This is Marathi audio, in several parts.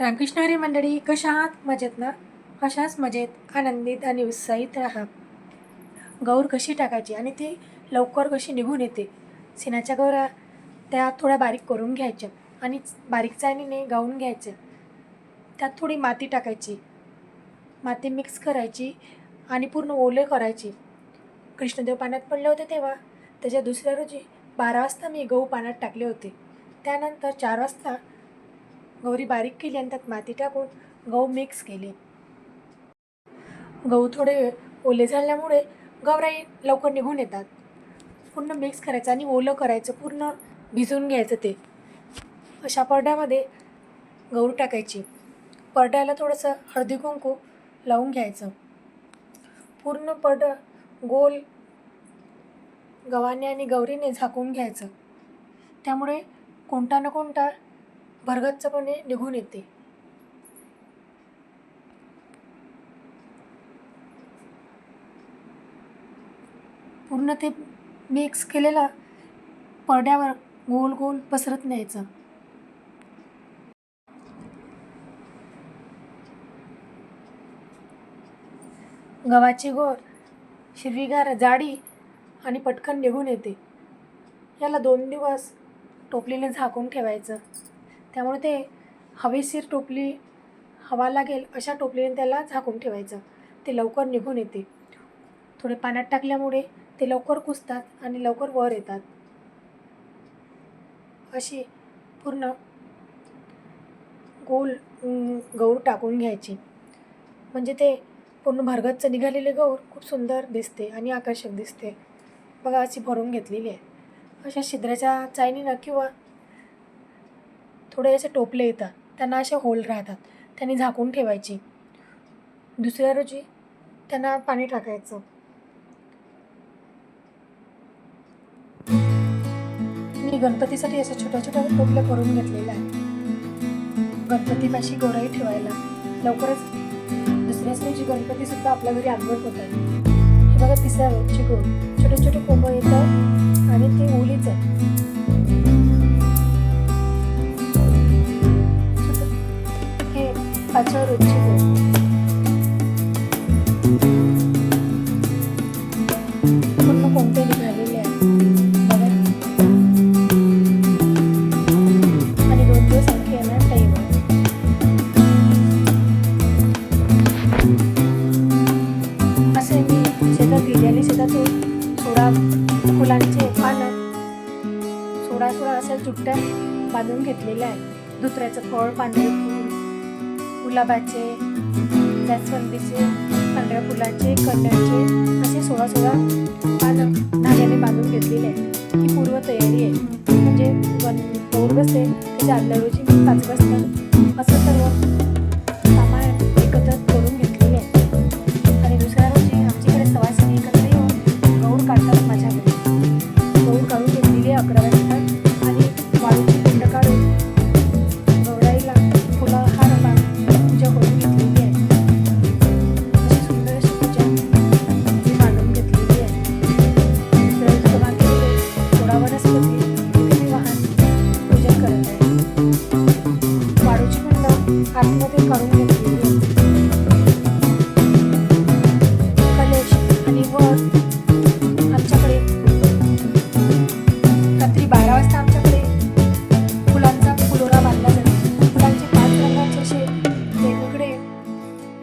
रामकृष्ण हरी मंडळी कशा आहात मजेत ना? अशाच मजेत? आनंदित आणि उत्साहित राहा. गौर कशी टाकायची आणि ती लवकर कशी निघून येते? सिनाच्या गौरा त्या थोड्या बारीक करून घ्यायच्या आणि बारीक चाळणीने गाऊन घ्यायच्या त्यात थोडी माती टाकायची. माती मिक्स करायची आणि पूर्ण ओले करायची. कृष्णदेव पाण्यात पडले होते तेव्हा. त्याच्या दुसऱ्या रोजी बारा वाजता मी गहू पाण्यात टाकले होते. त्यानंतर चार वाजता गौरी बारीक केली आणि त्यात माती टाकून गहू मिक्स केले. गहू थोडे ओले झाल्यामुळे गवराई लवकर निघून येतात. पूर्ण मिक्स करायचं आणि ओलं करायचं पूर्ण भिजवून घ्यायचं ते. अशा परड्यामध्ये गौर टाकायची. परड्याला थोडंसं हळदी कुंकू लावून घ्यायचं. पूर्ण पड गोल गव्हाने आणि गौरीने झाकून घ्यायचं. त्यामुळे कोणता ना कोणता भरगच्चपणे निघून येते. पूर्ण ते मिक्स केलेलं पडद्यावर गोल गोल पसरत न्यायचं. गव्हाची गोड हिरवीगार जाडी आणि पटकन निघून येते. याला दोन दिवस टोपलीने झाकून ठेवायचं. त्यामुळे ते हवेशीर टोपली हवा लागेल अशा टोपलीने त्याला झाकून ठेवायचं. ते लवकर निघून येते. थोडे पाण्यात टाकल्यामुळे ते लवकर कुसतात आणि लवकर वर येतात. अशी पूर्ण गोल गौर टाकून घ्यायची. म्हणजे ते पूर्ण भरगच्च निघालेले गौर खूप सुंदर दिसते आणि आकर्षक दिसते. बघा अशी भरून घेतलेली आहे. अशा छिद्राच्या चायनीनं किंवा थोडे असे टोपले येतात. त्यांना असे होल राहतात. त्यांनी झाकून ठेवायची. दुसऱ्या रोजी त्यांना पाणी टाकायचं. मी गणपतीसाठी अशा छोट्या छोट्या टोपल्या करून घेतलेल्या आहे गणपतीपाशी गोराई ठेवायला. लवकरच दुसऱ्याच रोजी गणपतीसुद्धा आपल्या घरी आगमन होत आहे. हे बघा तिसऱ्या रोजची गोड. हे पाचव्या पूर्ण कोणते निघालेले आहे बघा. आणि दोन दिवस आणखी येणार टाईम आहे असे मी शेतात गेलेले शेतातून सोडा फुलांचे पानं सोडा सोडा अशा चुट्ट्या बांधून घेतलेल्या आहेत. दुसऱ्याचं फळ पांढरे गुलाबाचे जास्वंदीचे पांढऱ्या फुलाचे कन्याचे असे सोळा सोळा पानं धाग्याने बांधून घेतलेले आहेत. ही पूर्व तयारी आहे. म्हणजे वन गौर बसते त्याच्या आदल्या रोजी मी पाच वाजता असं सर्व आतमध्ये काढून घेतलेली आहे. आणि वर आमच्याकडे. रात्री बारा वाजता आमच्याकडे फुलांचा फुलोरा बांधला जातो. फुलांचे पाच रंगाचे असे वेगवेगळे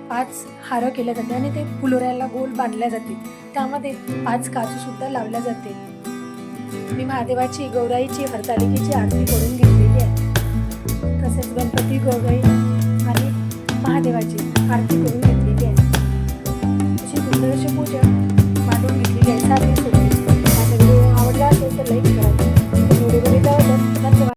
पाच हारं केले जाते आणि ते फुलोऱ्याला गोल बांधल्या जाते. त्यामध्ये पाच काजूसुद्धा लावल्या जाते. मी महादेवाची गौराईची हरतालिकेची आरती करून घेतलेली आहे. तसेच गणपती गौराई महादेवाची आरती करून घेतलेली आहे. अशी सुंदर अशी पूजा